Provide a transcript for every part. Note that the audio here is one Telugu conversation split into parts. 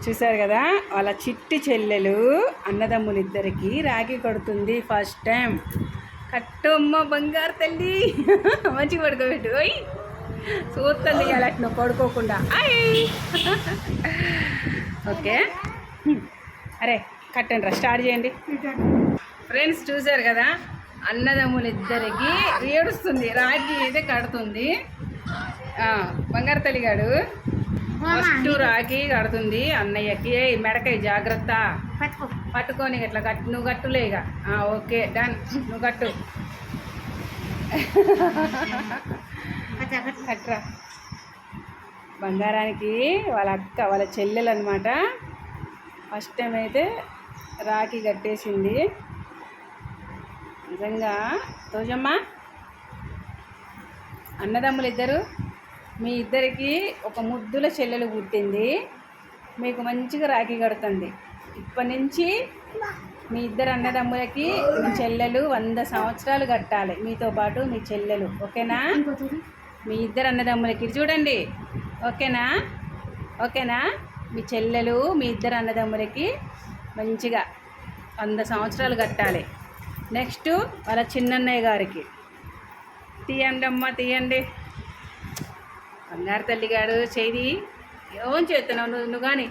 చూశారు కదా వాళ్ళ చిట్టి చెల్లెలు అన్నదమ్ములిద్దరికి రాఖీ కొడుతుంది ఫస్ట్ టైం. కట్టమ్మ బంగారు తల్లి. మంచిగా పడుకోబెట్టు. ఓయ్. చూస్తుంది అలా నువ్వు పడుకోకుండా. ఆయ్. ఓకే. అరే కట్టండి రా స్టార్ట్ చేయండి. ఫ్రెండ్స్ చూసారు కదా అన్నదమ్ములిద్దరికి ఏడుస్తుంది రాఖీ అయితే కడుతుంది. బంగారు బంగారు తల్లిగాడు ఫస్ట్ రాఖీ కడుతుంది అన్నయ్యకి. మెడకాయ జాగ్రత్త. పట్టుకో. పట్టుకొని ఇట్లా కట్టు నువ్వు కట్టులే ఇక. Okay done. నువ్వు కట్టు. కట్టురా బంగారానికి వాళ్ళ అక్క వాళ్ళ చెల్లెలు అనమాట ఫస్ట్ టైం అయితే రాఖీ కట్టేసింది. నిజంగా రోజమ్మ అన్నదమ్ములు ఇద్దరు. మీ ఇద్దరికి ఒక ముద్దుల చెల్లెలు పుట్టింది. మీకు మంచిగా రాఖీ కడుతుంది. ఇప్పటి నుంచి మీ ఇద్దరు అన్నదమ్ములకి మీ చెల్లెలు వంద సంవత్సరాలు కట్టాలి. మీతో పాటు మీ చెల్లెలు. ఓకేనా? మీ ఇద్దరు అన్నదమ్ములకి చూడండి. ఓకేనా? ఓకేనా? మీ చెల్లెలు మీ ఇద్దరు అన్నదమ్ములకి మంచిగా వంద సంవత్సరాలు కట్టాలి. నెక్స్ట్ వాళ్ళ చిన్నన్నయ్య గారికి. తీయండి అమ్మ తీయండి. బంగారు తల్లిగాడు చేయి ఏం చేస్తున్నావు నువ్వు నువ్వు కానీ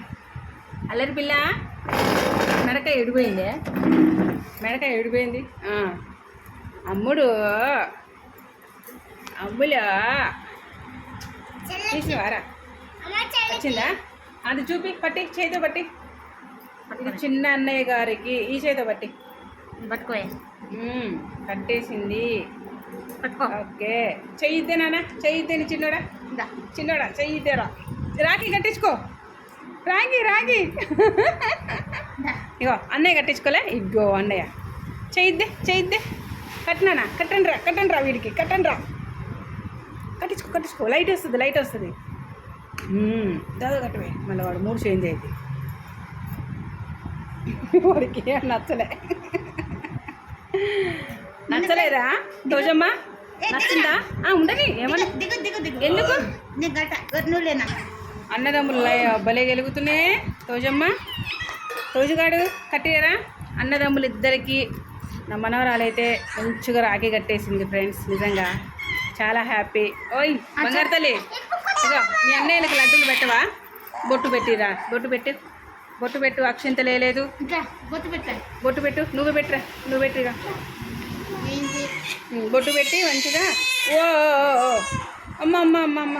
అల్లరి పిల్ల మెడకాయ ఎడిపోయిందే. మెడకాయ ఎడిపోయింది. అమ్ముడు అమ్ములా. తీసివారా? వచ్చిందా? అది చూపి పట్టి చేతితో పట్టి. ఇది చిన్న అన్నయ్య గారికి ఈ చేతితో పట్టి. పట్టుకో. కట్టేసింది. ఓకే. చెయ్యిద్దే నాన్న చెయ్యిద్దేని చిన్నోడా? చిన్నోడా చెయ్యిద్దేరా రాఖీ కట్టించుకో. రాగి రాగి ఇగో అన్నయ్య కట్టించుకోలే. ఇగో అన్నయ్య. చెయ్యిద్దే చెయ్యిద్దే కట్టినానా? కట్టండి రా కట్టండి రా వీడికి కట్టండి రా కట్టించుకో కట్టించుకో. లైట్ వస్తుంది లైట్ వస్తుంది. దాదా కట్టవే. మళ్ళీ వాడు మూడు చేంజ్ అయింది వాడికి ఏం నచ్చలే. నచ్చలేదా? రోజమ్మ నచ్చిందా? ఆ, ఉండని ఏమన్నా? దిగు దిగు దిగు. ఎందుకు? నీ గట్ట నువ్వులేనా? అన్నదమ్ములు భలే గెలుగుతున్నాయి. రోజమ్మ రోజుగాడు కట్టియరా? అన్నదమ్ములు ఇద్దరికి నా మనవరాలైతే మంచిగా రాఖీ కట్టేసింది ఫ్రెండ్స్ నిజంగా. చాలా హ్యాపీ. ఓయ్ బంగారు తల్లి ఇగో మీ అన్నయ్యలకు లడ్డూలు పెట్టవా? బొట్టు పెట్టిరా బొట్టు పెట్టు. బొట్టు పెట్టు అక్షింతలు వేయలేదు ఇంకా బొట్టు పెట్టాలి. బొట్టు పెట్టు నువ్వు పెట్టురా నువ్వు పెట్టిరా బొట్టు పెట్టి మంచిగా ఓ. అమ్మ అమ్మ అమ్మ అమ్మ.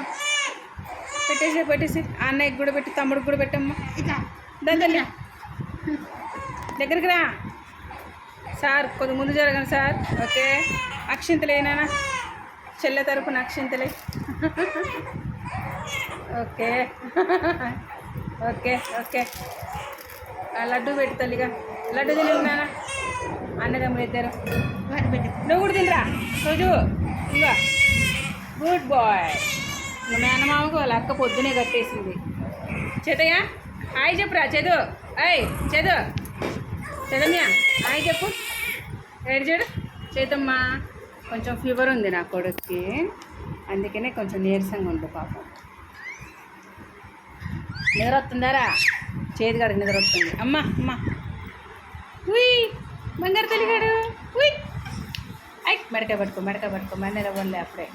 పెట్టేసి పెట్టేసి అన్నయ్యకి కూడా పెట్టి తమ్ముడికి కూడా పెట్టమ్మా. దండల్లి దగ్గరికి రా. సార్ కొద్ది ముందు జరగండి సార్. ఓకే. అక్షింతలేనా చెల్లె తరపున అక్షింతలే. ఓకే. Okay okay. లడ్డు పెట్టి తల్లిగా. లడ్డు తిని ఉన్నానా అన్నదమ్ములు ఇద్దరు. నువ్వు కూడా తినరా? రోజు. ఇంకా గుడ్ బాయ్ మేనమామకు వాళ్ళ అక్క పొద్దునే కట్టేసింది. చేతయ్యా హాయ్ చెప్పురా చదు అయ్ చదు చదమ్యా హాయ్ చెప్పు. ఏడు చూడు. చేతమ్మా కొంచెం ఫీవర్ ఉంది నా కొడుక్కి. అందుకనే కొంచెం నీరసంగా ఉంది పాపం. నిద్ర వస్తుందారా? చేతి కాడికి నిద్ర వస్తుంది. అమ్మ అమ్మ. బంగారు తల్లిగాడు. ఉయ్. ఐ మెడకాయ పట్టుకో మెడకాయ పట్టుకో మన్నెల వల్లే అప్పుడే.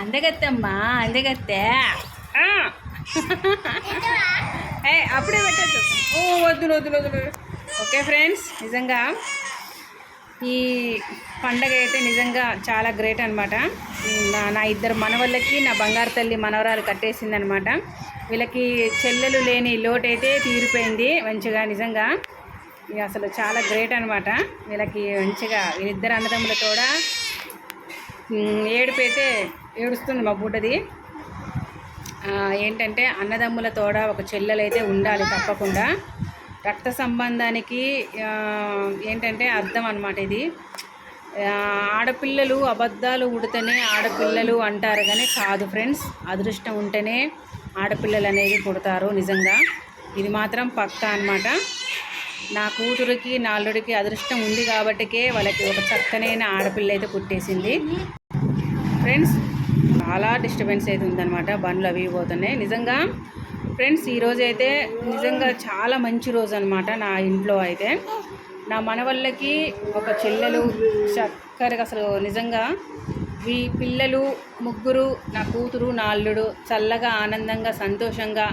అందగత్తమ్మా అందగత్తే. ఏ అప్పుడే పెట్టద్దు. ఓ వద్దులు వద్దులు వద్దులు. ఓకే ఫ్రెండ్స్ నిజంగా ఈ పండగ అయితే నిజంగా చాలా గ్రేట్ అనమాట నా ఇద్దరు మనవళ్ళకి నా బంగారు తల్లి మనవరాలు కట్టేసిందనమాట వీళ్ళకి చెల్లెలు లేని లోటు అయితే తీరిపోయింది మంచిగా నిజంగా. ఇక అసలు చాలా గ్రేట్ అనమాట వీళ్ళకి మంచిగా వీళ్ళిద్దరు అన్నదమ్ములు కూడా ఉమ్, ఏడుస్తుంది మా బుడ్డది ఏంటంటే అన్నదమ్ముల తోడ ఒక చెల్లెలైతే ఉండాలి తప్పకుండా. రక్త సంబంధానికి ఏంటంటే అర్థం అనమాట ఇది. ఆడపిల్లలు అబద్ధాలు ఉడితేనే ఆడపిల్లలు అంటారు కానీ కాదు ఫ్రెండ్స్. అదృష్టం ఉంటేనే ఆడపిల్లలు అనేది పుడతారు నిజంగా. ఇది మాత్రం పక్కా అన్నమాట. నా కూతురికి నా అల్లుడికి అదృష్టం ఉంది కాబట్టికే వాళ్ళకి ఒక చక్కనైన ఆడపిల్ల అయితే పుట్టేసింది. ఫ్రెండ్స్ చాలా డిస్టర్బెన్స్ అయితే ఉందన్నమాట. బండ్లు అవి పోతున్నాయి. నిజంగా ఫ్రెండ్స్ ఈరోజు అయితే నిజంగా చాలా మంచి రోజు అనమాట నా ఇంట్లో అయితే. నా మనవళ్ళకి ఒక చెల్లెలు చక్కరగా అసలు నిజంగా ఈ పిల్లలు ముగ్గురు నా కూతురు నా అల్లుడు చల్లగా ఆనందంగా సంతోషంగా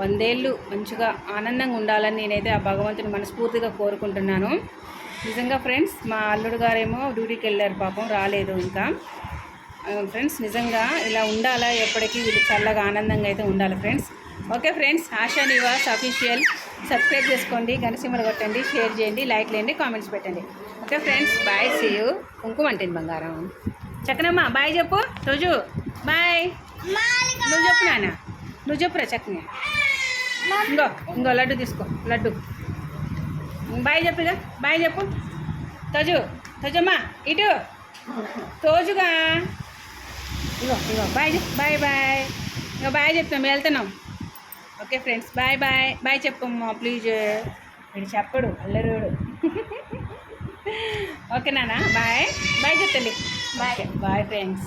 వందేళ్ళు మంచిగా ఆనందంగా ఉండాలని నేనైతే ఆ భగవంతుని మనస్ఫూర్తిగా కోరుకుంటున్నాను. నిజంగా ఫ్రెండ్స్ మా అల్లుడు గారేమో డ్యూటీకి వెళ్ళారు పాపం రాలేదు ఇంకా. ఫ్రెండ్స్ నిజంగా ఇలా ఉండాలా? ఎప్పటికీ వీళ్ళు చల్లగా ఆనందంగా అయితే ఉండాలి friends. Okay friends Asha Nivas official subscribe చేసుకోండి గనసీమలు కొట్టండి షేర్ చేయండి లైక్ చేయండి కామెంట్స్ పెట్టండి. Okay friends bye see you. కుంకుమ అంటుంది బంగారం? చక్కనమ్మ బాయ్ చెప్పు. రోజు బాయ్. నువ్వు చెప్పు నాన్న. నువ్వు చెప్పురా చక్కని ఇంకో ఇంకో లడ్డు తీసుకో లడ్డు. బాయ్ చెప్పుగా బాయ్ చెప్పు. తజు తజమ్మా ఇటు. తోజుగా. ఇగో ఇగో బాయ్ చెప్పు బాయ్ బాయ్. ఇగో బాయ్ చెప్తాం వెళ్తున్నాం. Okay friends bye bye. Bye చెప్పమ్మా ప్లీజ్. వీడు చెప్పడు అల్లరుడు. ఓకే నాన్న బాయ్. బాయ్ చెప్తాండి బాయ్. Bye friends.